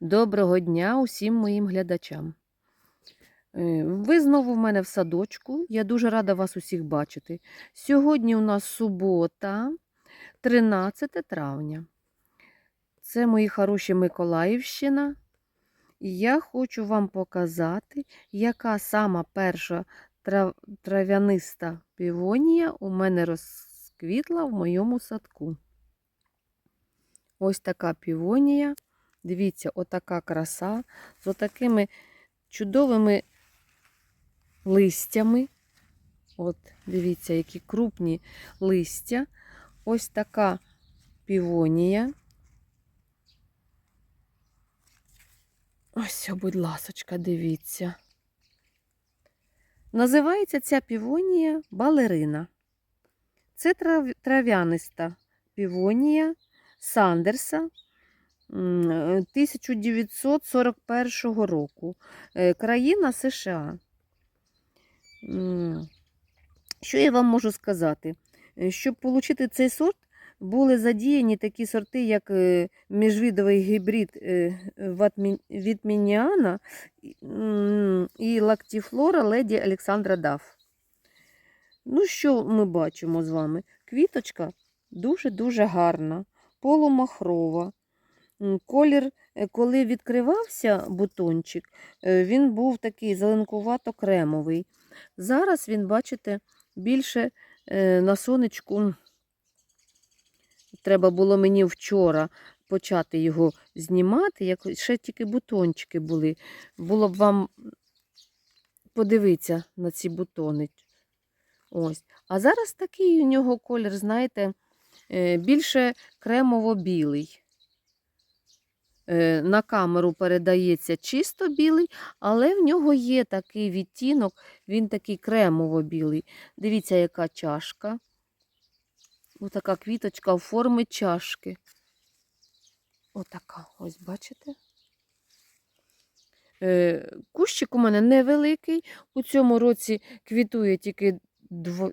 Доброго дня усім моїм глядачам. Е, Ви знову в мене в садочку. Я дуже рада вас усіх бачити. Сьогодні у нас субота, 13 травня. Це мої хороші Миколаївщина. І я хочу вам показати, яка сама перша трав... трав'яниста півонія у мене розквітла в моєму садку. Ось така півонія. Дивіться, отака краса з отакими чудовими листями. От, дивіться, які крупні листя. Ось така півонія. Ось, будь ласочка, дивіться. Називається ця півонія балерина. Це трав'яниста півонія Сандерса. 1941 року. Е, Країна США. Що я вам можу сказати? Е, Щоб отримати цей сорт, були задіяні такі сорти, як е, міжвідовий гібрид е, Вітмініана і лактіфлора леді Олександра Даф. Ну, що ми бачимо з вами? Квіточка дуже-дуже гарна, полумахрова. Колір, е, коли відкривався бутончик, е, він був такий зеленкувато-кремовий. Зараз він, бачите, більше е, на сонечку. Треба було мені вчора почати його знімати, як ще тільки бутончики були. Було б вам подивитися на ці бутони. Ось. А зараз такий у нього колір, знаєте, більше кремово-білий. Е, На камеру передається чисто білий, але в нього є такий відтінок, він такий кремово-білий. Дивіться, яка чашка. Отака квіточка в формі чашки. Отака, ось бачите? Е, Кущик у мене невеликий. У цьому році квітує тільки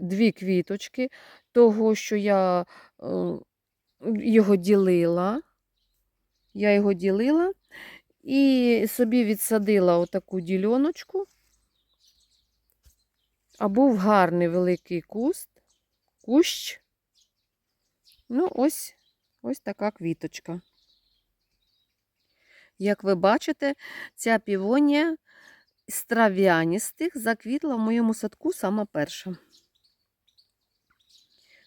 дві квіточки, того, що я е, його ділила. Я його ділила і собі відсадила отаку діляночку. А був гарний великий куст, кущ. Ну, ось, ось така квіточка. Як ви бачите, ця півонія з трав'яністих заквітла в моєму садку сама перша.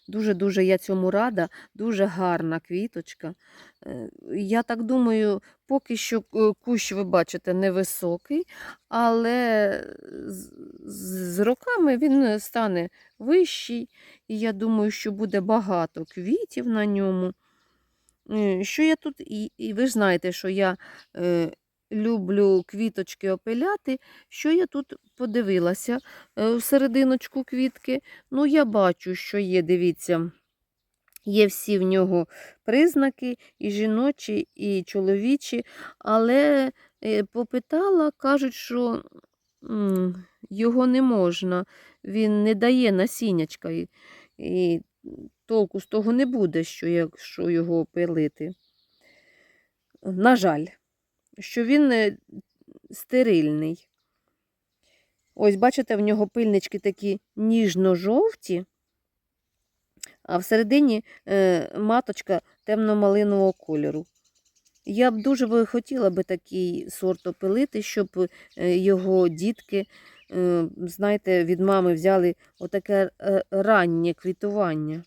Дуже-дуже я цьому рада, дуже гарна квіточка. Е, Я так думаю, поки що е, кущ, ви бачите, невисокий, але з, роками він стане вищий, і я думаю, що буде багато квітів на ньому. Е, Що я тут, і, і ви ж знаєте, що я е, люблю квіточки опиляти. Що я тут подивилася е, в серединочку квітки? Ну, я бачу, що є, дивіться, є всі в нього признаки, і жіночі, і чоловічі, але е, попитала, кажуть, що його не можна, він не дає насіннячка, і, і толку з того не буде, що якщо його пилити. На жаль, що він е, стерильний. Ось, бачите, в нього пильнички такі ніжно-жовті, а всередині е, маточка темно-малинового кольору. Я б дуже би хотіла би такий сорт опилити, щоб е, його дітки, знаєте, від мами взяли отаке раннє квітування.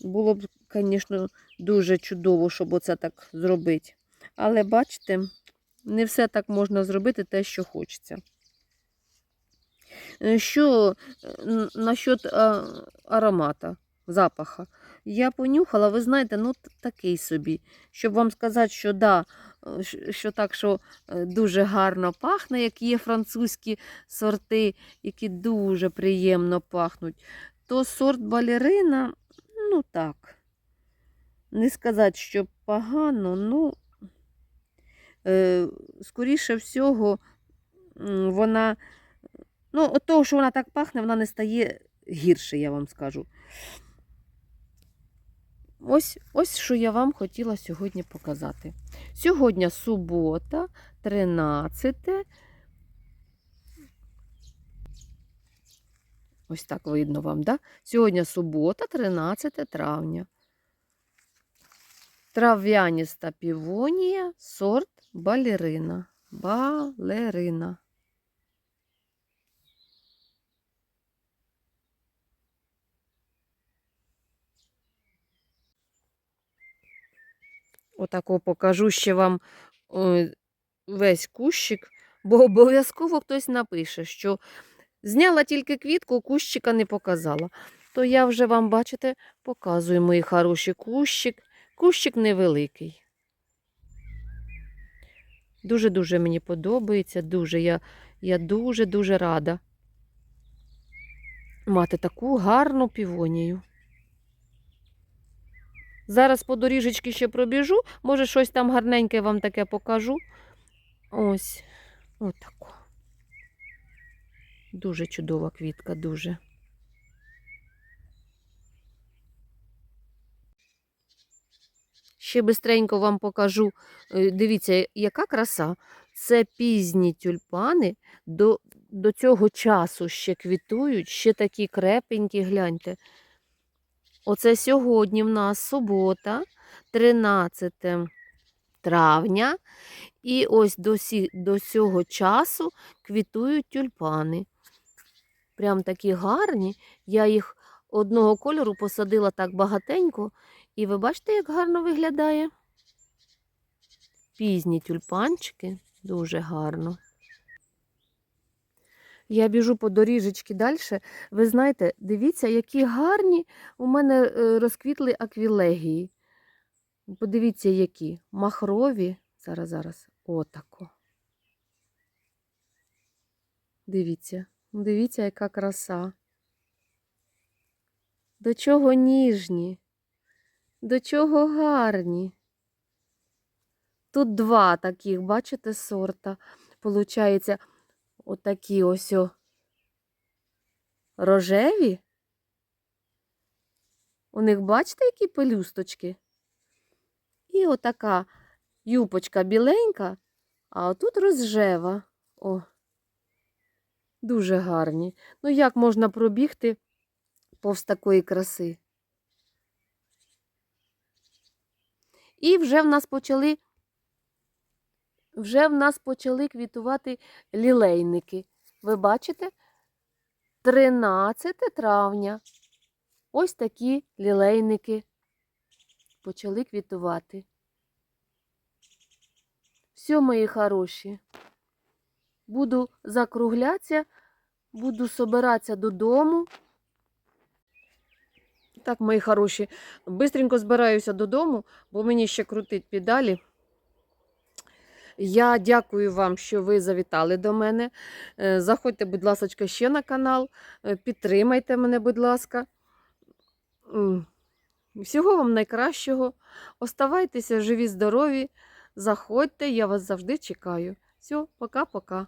Було б, звісно, дуже чудово, щоб оце так зробити. Але бачите, не все так можна зробити, те, що хочеться. Е, Що е, насчет аромата, запаха? Я понюхала, ви знаєте, ну такий собі. Щоб вам сказати, що да, е, що так, що дуже гарно пахне, як є французькі сорти, які дуже приємно пахнуть, то сорт балерина, ну так. Не сказати, що погано, ну, скоріше всього, вона, ну, от того, що вона так пахне, вона не стає гірше, я вам скажу. Ось, ось що я вам хотіла сьогодні показати. Сьогодні субота, 13. Ось так видно вам, да? Сьогодні субота, 13 травня. Трав'яніста півонія, сорт балерина. Балерина. Отако покажу ще вам е, весь кущик, бо обов'язково хтось напише, що зняла тільки квітку, кущика не показала. То я вже вам, бачите, показую мої хороші кущик. Кущик невеликий. Дуже-дуже мені подобається, дуже. Я, я дуже-дуже рада мати таку гарну півонію. Зараз по доріжечки ще пробіжу, може щось там гарненьке вам таке покажу. Ось, отако. Дуже чудова квітка, дуже. Ще бистренько вам покажу. Е, Дивіться, яка краса. Це пізні тюльпани до, до цього часу ще квітують, ще такі крепенькі, гляньте. Оце сьогодні в нас субота, 13 травня. І ось до, до цього часу квітують тюльпани. Прям такі гарні. Я їх одного кольору посадила так багатенько. І ви бачите, як гарно виглядає? Пізні тюльпанчики, дуже гарно. Я біжу по доріжечки далі. Ви знаєте, дивіться, які гарні у мене е, розквітли аквілегії. Подивіться, які махрові. Зараз, зараз. Отако. Дивіться, дивіться, яка краса. До чого ніжні, до чого гарні. Тут два таких, бачите, сорта. Получається, отакі ось о рожеві. У них, бачите, які пелюсточки? І отака юпочка біленька, а отут розжева. О, дуже гарні. Ну, як можна пробігти повз такої краси? І вже в нас почали вже в нас почали квітувати лілейники. Ви бачите? 13 травня. Ось такі лілейники почали квітувати. Все, мої хороші. Буду закруглятися, буду собиратися додому. Так, мої хороші, бистренько збираюся додому, бо мені ще крутить педалі. Я дякую вам, що ви завітали до мене. Е, Заходьте, будь ласка, ще на канал. Е, Підтримайте мене, будь ласка. Всього вам найкращого. Оставайтеся живі, здорові. Заходьте, я вас завжди чекаю. Все, пока-пока.